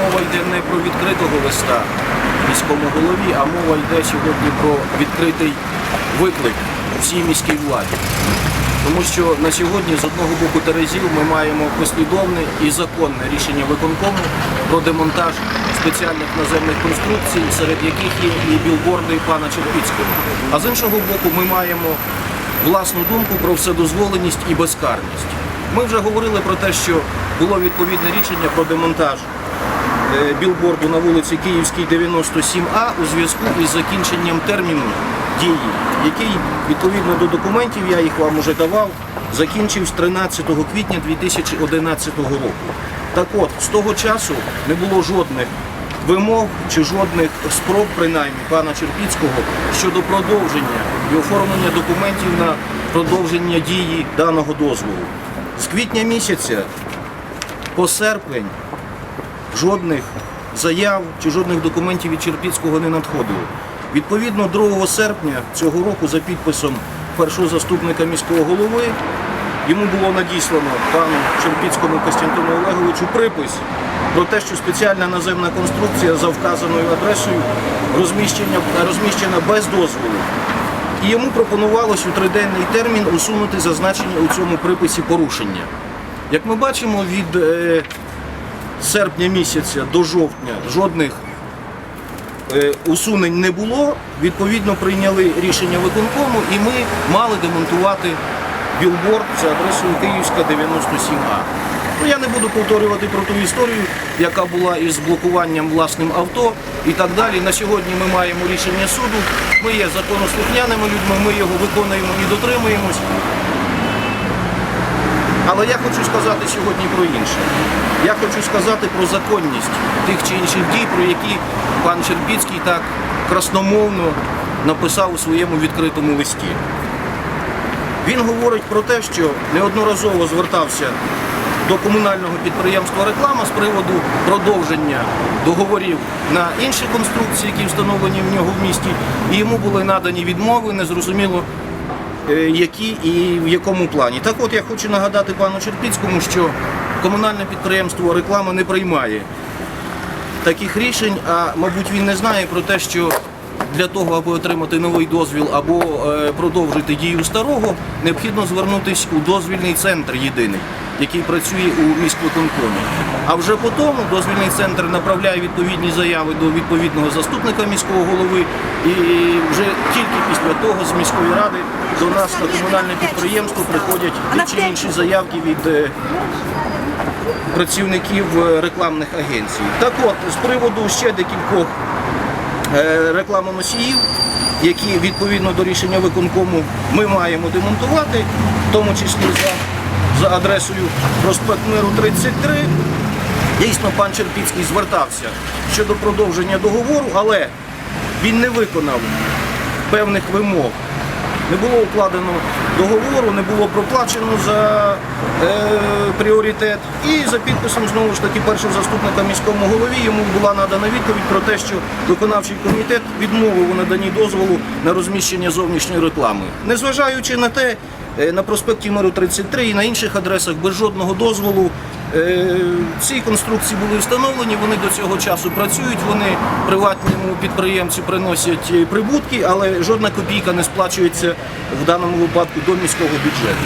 мова йде не про відкритого листа міському голові, а мова йде сьогодні про відкритий виклик всій міській владі. Тому що на сьогодні з одного боку Терезів ми маємо послідовне і законне рішення виконкому про демонтаж спеціальних наземних конструкцій, серед яких є і білборди пана Черпіцького. А з іншого боку, ми маємо власну думку про вседозволеність і безкарність. Ми вже говорили про те, що було відповідне рішення про демонтаж білборду на вулиці Київській 97А у зв'язку із закінченням терміну дії, який відповідно до документів, я їх вам уже давав, закінчився 13 квітня 2011 року. Так от, з того часу не було жодних вимог чи жодних спроб, принаймні, пана Черпіцького щодо продовження і оформлення документів на продовження дії даного дозволу. З квітня місяця по серпень жодних заяв чи жодних документів від Черпіцького не надходило. Відповідно, 2 серпня цього року за підписом першого заступника міського голови йому було надіслано пану Черпіцькому Костянтину Олеговичу припис про те, що спеціальна наземна конструкція за вказаною адресою розміщена, без дозволу. І йому пропонувалось у триденний термін усунути зазначені у цьому приписі порушення. Як ми бачимо, від е, серпня місяця до жовтня жодних е, усунень не було. Відповідно, прийняли рішення виконкому і ми мали демонтувати білборд за адресою Київська 97А. Ну, я не буду повторювати про ту історію, яка була із блокуванням власним авто і так далі. На сьогодні ми маємо рішення суду. Ми є законослухняними людьми, ми його виконуємо і дотримуємось. Але я хочу сказати сьогодні про інше. Я хочу сказати про законність тих чи інших дій, про які пан Черпіцький так красномовно написав у своєму відкритому листі. Він говорить про те, що неодноразово звертався до комунального підприємства реклама з приводу продовження договорів на інші конструкції, які встановлені в нього в місті, і йому були надані відмови, незрозуміло які і в якому плані. Так от я хочу нагадати пану Черпіцькому, що комунальне підприємство реклама не приймає таких рішень, а мабуть він не знає про те, що для того, аби отримати новий дозвіл або е, продовжити дію старого, необхідно звернутися у дозвільний центр єдиний, який працює у міськвиконкомі. А вже по тому дозвільний центр направляє відповідні заяви до відповідного заступника міського голови, і вже тільки після того з міської ради до нас на комунальне підприємство приходять ті чи інші заявки від е, працівників е, рекламних агенцій. Так от, з приводу ще декількох е, рекламоносіїв, які відповідно до рішення виконкому ми маємо демонтувати, в тому числі за, за адресою проспект Миру 33. Дійсно, пан Черпіцький звертався щодо продовження договору, але він не виконав певних вимог. Не було укладено договору, не було проплачено за е, пріоритет. І за підписом знову ж таки першого заступника міському голові йому була надана відповідь про те, що виконавчий комітет відмовив у наданні дозволу на розміщення зовнішньої реклами. Незважаючи на те, е, на проспекті Миру 33 і на інших адресах без жодного дозволу ці конструкції були встановлені, вони до цього часу працюють, вони приватному підприємцю приносять е, прибутки, але жодна копійка не сплачується в даному випадку до міського бюджету.